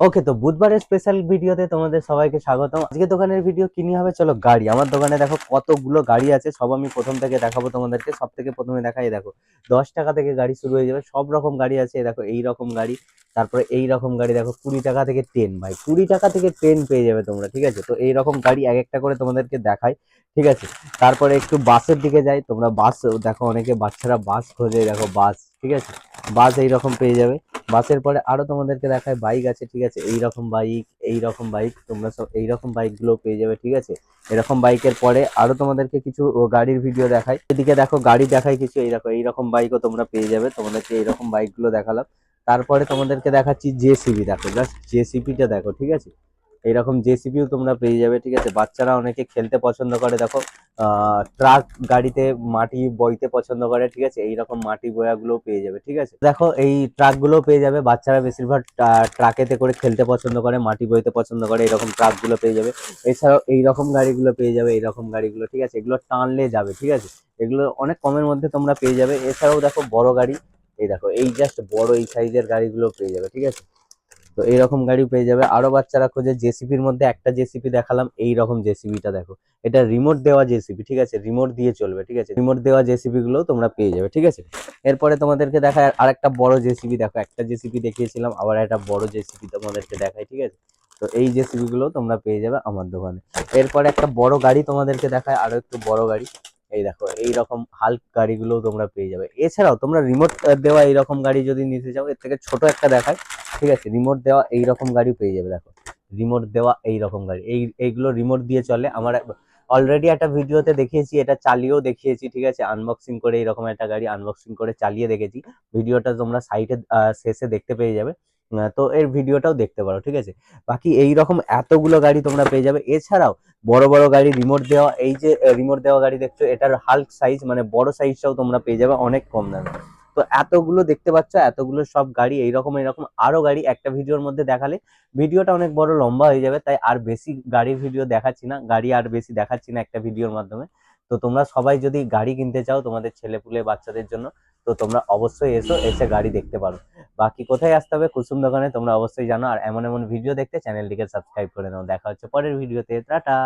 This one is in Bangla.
ওকে তো বুধবারের স্পেশাল ভিডিওতে তোমাদের সবাইকে স্বাগতম। আজকে দোকানের ভিডিও কি নিয়ে হবে? চলো গাড়ি। আমার দোকানে দেখো কতগুলো গাড়ি আছে, সব আমি প্রথম থেকে দেখাবো তোমাদেরকে। সব থেকে প্রথমে দেখাই দেখো, দশ টাকা থেকে গাড়ি শুরু হয়ে যাবে। সব রকম গাড়ি আছে দেখো, এই রকম গাড়ি। তারপরে এই রকম গাড়ি, দেখো, কুড়ি টাকা থেকে ট্রেন ভাই। কুড়ি টাকা থেকে ট্রেন পেয়ে যাবে তোমরা, ঠিক আছে? তো এই রকম গাড়ি এক একটা করে তোমাদেরকে দেখাই, ঠিক আছে? তারপরে একটু বাসের দিকে যাই, তোমরা বাস, দেখো, অনেকে বাচ্চারা বাস খোঁজে, দেখো, বাস, ঠিক আছে? বাস এই রকম পেয়ে যাবে। বাসের পরে আরও তোমাদেরকে দেখায় বাইক আছে, ঠিক আছে? এই রকম বাইক এই রকম বাইক তোমরা সব এই রকম বাইকগুলো পেয়ে যাবে, ঠিক আছে? এরকম বাইকের পরে আরও তোমাদেরকে কিছু গাড়ির ভিডিও দেখায় এদিকে দেখো, গাড়ি দেখায় কিছু, এই রকম এই রকম বাইকও তোমরা পেয়ে যাবে। তোমাদেরকে এইরকম বাইকগুলো দেখালাম। তারপরে তোমাদেরকে দেখাচ্ছি জেসিবি দেখো জাস্ট জেসিবিটা দেখো, ঠিক আছে? এইরকম জেসিপিও তোমরা পেয়ে যাবে, ঠিক আছে? বাচ্চারা অনেকে খেলতে পছন্দ করে, দেখো ট্রাক গাড়িতে মাটি বইতে পছন্দ করে, ঠিক আছে? এইরকম মাটি বয়াগুলো পেয়ে যাবে, ঠিক আছে? দেখো, এই ট্রাকগুলো পেয়ে যাবে, বাচ্চারা বেশিরভাগ ট্রাকেতে করে খেলতে পছন্দ করে, মাটি বইতে পছন্দ করে এরকম ট্রাকগুলো পেয়ে যাবে। এছাড়াও এইরকম গাড়িগুলো পেয়ে যাবে, এইরকম গাড়িগুলো, ঠিক আছে? এগুলো টানলে যাবে, ঠিক আছে? এগুলো অনেক কমের মধ্যে তোমরা পেয়ে যাবে। এছাড়াও দেখো, বড় গাড়ি, এই দেখো, এই জাস্ট বড় এই সাইজের গাড়িগুলো পেয়ে যাবে, ঠিক আছে? তো এইরকম গাড়ি পেয়ে যাবে। আরও বাচ্চারা খোঁজে জেসিপির মধ্যে একটা জেসিপি দেখালাম এই রকম জেসিপিটা দেখো। এটা রিমোট দেওয়া জেসিপি ঠিক আছে? রিমোট দিয়ে চলবে, ঠিক আছে? রিমোট দেওয়া জেসিপি গুলো তোমরা পেয়ে যাবে, ঠিক আছে? এরপরে তোমাদেরকে দেখায় আরেকটা বড় জেসিপি দেখো, একটা জেসিপি দেখিয়েছিলাম, আবার একটা বড় জেসিপি তোমাদেরকে দেখাই ঠিক আছে? তো এই জেসিপি গুলো তোমরা পেয়ে যাবে আমার দোকানে। এরপরে একটা বড় গাড়ি তোমাদেরকে দেখায়, আরও একটু বড় গাড়ি। এই দেখো এই রকম হাল্ক গাড়িগুলো তোমরা পেয়ে যাবে। এছাড়াও তোমরা রিমোট দেওয়া এইরকম গাড়ি যদি নিতে চাও, এর থেকে ছোট একটা দেখায়। ঠিক আছে রিমোট দেওয়া এই রকম গাড়ি পেয়ে যাবে, দেখো। রিমোট দেওয়া এই রকম গাড়ি। এই, এইগুলো রিমোট দিয়ে চলে। আমার অলরেডি একটা ভিডিওতে দেখিয়েছি, এটা চালিয়েও দেখিয়েছি, ঠিক আছে? আনবক্সিং করে এরকম একটা গাড়ি আনবক্সিং করে চালিয়ে দেখেছি। ভিডিওটা তোমরা সাইটে শেষে দেখতে পেয়ে যাবে। তো এর ভিডিওটাও দেখতে পারো, ঠিক আছে? বাকি এই রকম এতগুলো গাড়ি তোমরা পেয়ে যাবে। এছাড়াও বড় বড় গাড়ি রিমোট দেওয়া, এই যে রিমোট দেওয়া গাড়ি দেখছ, এটার হাল্ক সাইজ মানে বড় সাইজটাও তোমরা পেয়ে যাবে অনেক কম দামে। তো এতগুলো দেখতে পাচ্ছ, এতগুলো সব গাড়ি, এইরকম এরকম আরও গাড়ি একটা ভিডিওর মধ্যে দেখালে। ভিডিওটা অনেক বড় লম্বা হয়ে যাবে, তাই আর বেশি গাড়ির ভিডিও দেখাচ্ছি না, গাড়ি আর বেশি দেখাচ্ছি না একটা ভিডিওর মাধ্যমে। তো তোমরা সবাই যদি গাড়ি কিনতে চাও তোমাদের ছেলেপুলে বাচ্চাদের জন্য, তো তোমরা অবশ্যই এসো, এসে গাড়ি দেখতে পারো। বাকি কোথায় আসতে হবে? কুসুম দোকানে, তোমরা অবশ্যই জানো। আর এমন এমন ভিডিও দেখতে চ্যানেলটিকে সাবস্ক্রাইব করে নাও। দেখা হচ্ছে পরের ভিডিওতে। টাটা!